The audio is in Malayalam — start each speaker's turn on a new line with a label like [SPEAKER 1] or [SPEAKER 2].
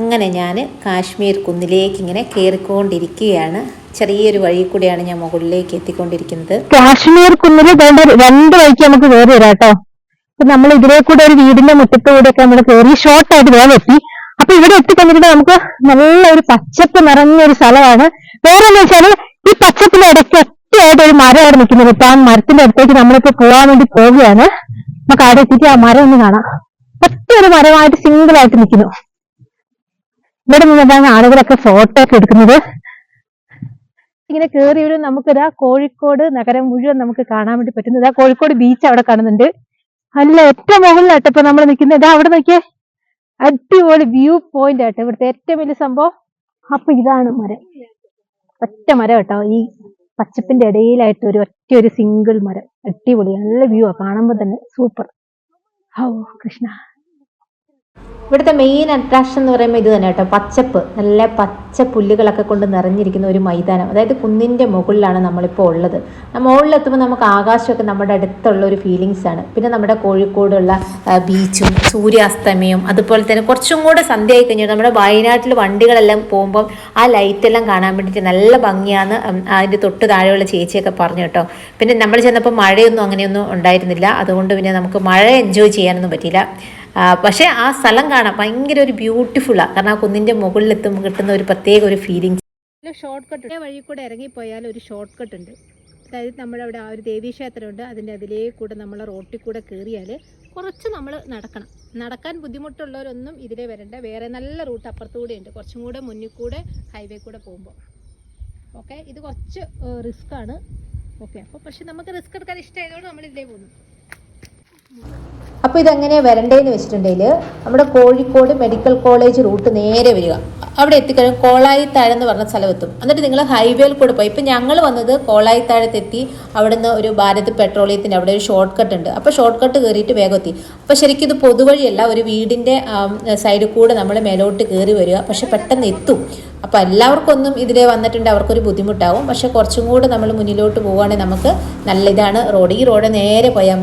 [SPEAKER 1] അങ്ങനെ ഞാൻ കാശ്മീർ കുന്നിലേക്ക് ഇങ്ങനെ കയറിക്കൊണ്ടിരിക്കുകയാണ് ചെറിയൊരു വഴി കൂടിയാണ് ഞാൻ മുകളിലേക്ക് എത്തിക്കൊണ്ടിരിക്കുന്നത്.
[SPEAKER 2] കാശ്മീർ കുന്നിൽ വേണ്ട രണ്ട് വഴിക്ക് നമുക്ക് കയറി വരാം കേട്ടോ. അപ്പൊ നമ്മൾ ഇതിലെ കൂടെ ഒരു വീടിന്റെ മുറ്റത്തൂടെ ഒക്കെ നമ്മൾ കയറി ഷോർട്ട് ആയിട്ട് വേഗം എത്തി. അപ്പൊ ഇവിടെ എത്തിക്കഴിഞ്ഞിട്ട് നമുക്ക് നല്ല ഒരു പച്ചപ്പ് നിറഞ്ഞ ഒരു സ്ഥലമാണ്. വേറെ എന്ന് വെച്ചാൽ ഈ പച്ചപ്പിന്റെ ഇടയ്ക്ക് ഒറ്റയായിട്ട് ഒരു മരം അവിടെ നിൽക്കുന്നത് ഇപ്പൊ ആ മരത്തിന്റെ അടുത്തേക്ക് നമ്മളിപ്പോ പോകാൻ വേണ്ടി പോവുകയാണ്. നമുക്ക് അവിടെ എത്തിയിട്ട് ആ മരം ഒന്ന് കാണാം. ഒറ്റ ഒരു മരമായിട്ട് സിംഗിൾ ആയിട്ട് നിൽക്കുന്നു. ഇവിടെ നിന്നിട്ടാണ് ആളുകളൊക്കെ ഫോട്ടോ ഒക്കെ എടുക്കുന്നത്. ഇങ്ങനെ കയറി ഒരു നമുക്കിതാ കോഴിക്കോട് നഗരം മുഴുവൻ നമുക്ക് കാണാൻ വേണ്ടി പറ്റുന്നത്. ഇതാ കോഴിക്കോട് ബീച്ച് അവിടെ കാണുന്നുണ്ട്. അല്ല ഏറ്റവും മുകളിലായിട്ട് ഇപ്പൊ നമ്മൾ നിൽക്കുന്നത്. ഇതാ അവിടെ നോക്കിയേ. അടിപൊളി വ്യൂ പോയിന്റ് ആയിട്ട് ഇവിടുത്തെ ഏറ്റവും വലിയ സംഭവം. അപ്പൊ ഇതാണ് മരം. ഒറ്റ മരം കേട്ടോ. ഈ പച്ചപ്പിന്റെ ഇടയിലായിട്ട് ഒരു ഒറ്റ ഒരു സിംഗിൾ മരം. അടിപൊളി. നല്ല വ്യൂ ആ കാണുമ്പോ തന്നെ. സൂപ്പർ ഹോ കൃഷ്ണ.
[SPEAKER 1] ഇവിടുത്തെ മെയിൻ അട്രാക്ഷൻ എന്ന് പറയുമ്പോൾ ഇത് തന്നെ കേട്ടോ. പച്ചപ്പ്. നല്ല പച്ച പുല്ലുകളൊക്കെ കൊണ്ട് നിറഞ്ഞിരിക്കുന്ന ഒരു മൈതാനം. അതായത് കുന്നിന്റെ മുകളിലാണ് നമ്മളിപ്പോൾ ഉള്ളത്. മുകളിലെത്തുമ്പോൾ നമുക്ക് ആകാശമൊക്കെ നമ്മുടെ അടുത്തുള്ള ഒരു ഫീലിങ്സ് ആണ്. പിന്നെ നമ്മുടെ കോഴിക്കോടുള്ള ബീച്ചും സൂര്യാസ്തമയവും അതുപോലെ തന്നെ കുറച്ചും കൂടെ ആയി കഴിഞ്ഞാൽ നമ്മുടെ വയനാട്ടിൽ വണ്ടികളെല്ലാം പോകുമ്പം ആ ലൈറ്റെല്ലാം കാണാൻ വേണ്ടിയിട്ട് നല്ല ഭംഗിയാണ്. അതിന്റെ തൊട്ട് താഴെയുള്ള ചേച്ചിയൊക്കെ പറഞ്ഞു കേട്ടോ. പിന്നെ നമ്മൾ ചെന്നപ്പോൾ മഴയൊന്നും അങ്ങനെയൊന്നും ഉണ്ടായിരുന്നില്ല. അതുകൊണ്ട് പിന്നെ നമുക്ക് മഴ എൻജോയ് ചെയ്യാനൊന്നും പറ്റിയില്ല. പക്ഷേ ആ സ്ഥലം കാണാൻ ഭയങ്കര ഒരു ബ്യൂട്ടിഫുള്ളാണ് കാരണം ആ കുന്നിന്റെ മുകളിലെത്തുമ്പോൾ കിട്ടുന്ന ഒരു പ്രത്യേക ഒരു ഫീലിംഗ്
[SPEAKER 2] ഷോർട്ട് കട്ട് വഴി കൂടെ ഇറങ്ങിപ്പോയാൽ ഒരു ഷോർട്ട് കട്ട് ഉണ്ട്. അതായത് നമ്മുടെ അവിടെ ആ ഒരു ദേവീക്ഷേത്രമുണ്ട്. അതിന്റെ അതിലേ കൂടെ നമ്മൾ റോട്ടിൽ കൂടെ കയറിയാൽ കുറച്ച് നമ്മൾ നടക്കണം. നടക്കാൻ ബുദ്ധിമുട്ടുള്ളവരൊന്നും ഇതിലേ വരണ്ട. വേറെ നല്ല റൂട്ട് അപ്പുറത്തുകൂടെ ഉണ്ട്. കുറച്ചും കൂടെ മുന്നിൽ കൂടെ ഹൈവേ കൂടെ പോകുമ്പോൾ. ഓക്കെ ഇത് കുറച്ച് റിസ്ക് ആണ്. ഓക്കെ അപ്പോൾ പക്ഷെ നമുക്ക് റിസ്ക് എടുക്കാൻ ഇഷ്ടമായതുകൊണ്ട് നമ്മൾ ഇതിലേ പോകുന്നു.
[SPEAKER 1] അപ്പോൾ ഇതെങ്ങനെ വരണ്ടേന്ന് വെച്ചിട്ടുണ്ടെങ്കിൽ നമ്മുടെ കോഴിക്കോട് മെഡിക്കൽ കോളേജ് റൂട്ട് നേരെ വരിക. അവിടെ എത്തിക്കഴിഞ്ഞാൽ കോളായിത്താഴം എന്ന് പറഞ്ഞ സ്ഥലം എത്തും. എന്നിട്ട് നിങ്ങൾ ഹൈവേയിൽ കൂടെ പോയി. ഇപ്പം ഞങ്ങൾ വന്നത് കോളായിത്താഴത്തെത്തി. അവിടുന്ന് ഒരു ഭാരത് പെട്രോളിയത്തിന്റെ അവിടെ ഒരു ഷോർട്ട് കട്ട് ഉണ്ട്. അപ്പോൾ ഷോർട്ട് കട്ട് കയറിയിട്ട് വേഗം എത്തി. അപ്പോൾ ശരിക്കും ഇത് പൊതുവഴിയല്ല. ഒരു വീടിന്റെ സൈഡിൽ കൂടെ നമ്മൾ മേലോട്ട് കയറി വരിക. പക്ഷെ പെട്ടെന്ന് എത്തും. അപ്പോൾ എല്ലാവർക്കൊന്നും ഇതിലെ വന്നിട്ടുണ്ട്. അവർക്കൊരു ബുദ്ധിമുട്ടാവും. പക്ഷെ കുറച്ചും കൂടെ നമ്മൾ മുന്നിലോട്ട് പോവുകയാണെങ്കിൽ നമുക്ക് നല്ല ഇതാണ് റോഡ്. ഈ റോഡ് നേരെ പോയാൽ